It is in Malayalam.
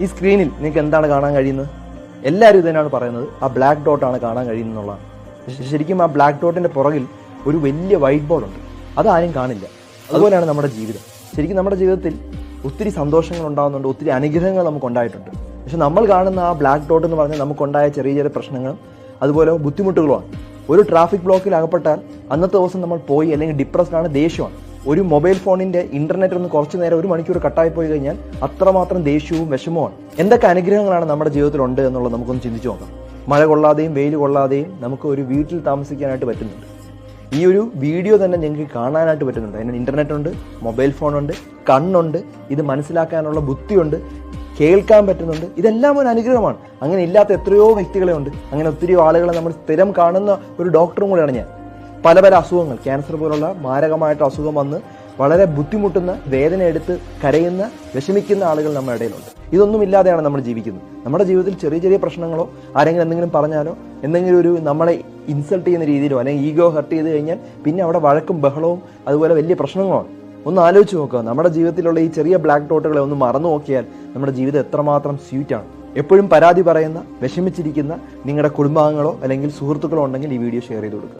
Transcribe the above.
ഈ സ്ക്രീനിൽ നിങ്ങൾക്ക് എന്താണ് കാണാൻ കഴിയുന്നത്? എല്ലാവരും ഇതിനാണ് പറയുന്നത്. ആ ബ്ലാക്ക് ഡോട്ട് ആണ് കാണാൻ കഴിയുന്നത് എന്നുള്ളതാണ്. പക്ഷെ ശരിക്കും ആ ബ്ലാക്ക് ഡോട്ടിന്റെ പുറകിൽ ഒരു വലിയ വൈറ്റ് ബോർഡ് ഉണ്ട്. അതാരും കാണില്ല. അതുപോലെയാണ് നമ്മുടെ ജീവിതം. ശരിക്കും നമ്മുടെ ജീവിതത്തിൽ ഒത്തിരി സന്തോഷങ്ങൾ ഉണ്ടാകുന്നുണ്ട് ഒത്തിരി അനുഗ്രഹങ്ങൾ നമുക്ക് ഉണ്ടായിട്ടുണ്ട്. പക്ഷെ നമ്മൾ കാണുന്ന ആ ബ്ലാക്ക് ഡോട്ട് എന്ന് പറഞ്ഞാൽ നമുക്കുണ്ടായ ചെറിയ ചെറിയ പ്രശ്നങ്ങളും അതുപോലെ ബുദ്ധിമുട്ടുകളുമാണ്. ഒരു ട്രാഫിക് ബ്ലോക്കിൽ അകപ്പെട്ടാൽ അന്നത്തെ ദിവസം നമ്മൾ പോയി അല്ലെങ്കിൽ ഡിപ്രസ്ഡ് ആണ് ദേഷ്യമാണ്. ഒരു മൊബൈൽ ഫോണിന്റെ ഇന്റർനെറ്റ് ഒന്ന് കുറച്ചു നേരം ഒരു മണിക്കൂർ കട്ടായി പോയി കഴിഞ്ഞാൽ അത്രമാത്രം ദേഷ്യവും വിഷമവുമാണ് എന്തൊക്കെ അനുഗ്രഹങ്ങളാണ് നമ്മുടെ ജീവിതത്തിൽ ഉണ്ട് എന്നുള്ളത് നമുക്കൊന്ന് ചിന്തിച്ചു നോക്കാം. മഴ കൊള്ളാതെയും വെയിൽ കൊള്ളാതെയും നമുക്ക് ഒരു വീട്ടിൽ താമസിക്കാനായിട്ട് പറ്റുന്നുണ്ട്. ഈ ഒരു വീഡിയോ തന്നെ ഞങ്ങൾക്ക് കാണാനായിട്ട് പറ്റുന്നുണ്ട്. അതിന് ഇന്റർനെറ്റ് ഉണ്ട് മൊബൈൽ ഫോണുണ്ട് കണ്ണുണ്ട് ഇത് മനസ്സിലാക്കാനുള്ള ബുദ്ധിയുണ്ട് കേൾക്കാൻ പറ്റുന്നുണ്ട്. ഇതെല്ലാം ഒരു അനുഗ്രഹമാണ്. അങ്ങനെ ഇല്ലാത്ത എത്രയോ വ്യക്തികളെ ഉണ്ട്. അങ്ങനെ ഒത്തിരി ആളുകളെ നമ്മൾ സ്ഥിരം കാണുന്ന ഒരു ഡോക്ടറും കൂടെയാണ് ഞാൻ. പല പല അസുഖങ്ങൾ. ക്യാൻസർ പോലുള്ള മാരകമായിട്ട് അസുഖം വന്ന് വളരെ ബുദ്ധിമുട്ടുന്ന വേദന എടുത്ത് കരയുന്ന വിഷമിക്കുന്ന ആളുകൾ നമ്മുടെ ഇടയിലുണ്ട്. ഇതൊന്നും ഇല്ലാതെയാണ് നമ്മൾ ജീവിക്കുന്നത്. നമ്മുടെ ജീവിതത്തിൽ ചെറിയ ചെറിയ പ്രശ്നങ്ങളോ ആരെങ്കിലും എന്തെങ്കിലും പറഞ്ഞാലോ എന്തെങ്കിലും ഒരു നമ്മളെ ഇൻസൾട്ട് ചെയ്യുന്ന രീതിയിലോ അല്ലെങ്കിൽ ഈഗോ ഹർട്ട് ചെയ്ത് കഴിഞ്ഞാൽ പിന്നെ അവിടെ വഴക്കും ബഹളവും അതുപോലെ വലിയ പ്രശ്നങ്ങളുമാണ്. ഒന്ന് ആലോചിച്ച് നോക്കുക. നമ്മുടെ ജീവിതത്തിലുള്ള ഈ ചെറിയ ബ്ലാക്ക് ഡോട്ടുകളെ ഒന്ന് മറന്നു നോക്കിയാൽ നമ്മുടെ ജീവിതം എത്രമാത്രം സ്വീറ്റാണ് എപ്പോഴും പരാതി പറയുന്ന വിഷമിച്ചിരിക്കുന്ന നിങ്ങളുടെ കുടുംബാംഗങ്ങളോ അല്ലെങ്കിൽ സുഹൃത്തുക്കളോ ഉണ്ടെങ്കിൽ ഈ വീഡിയോ ഷെയർ ചെയ്ത് കൊടുക്കുക.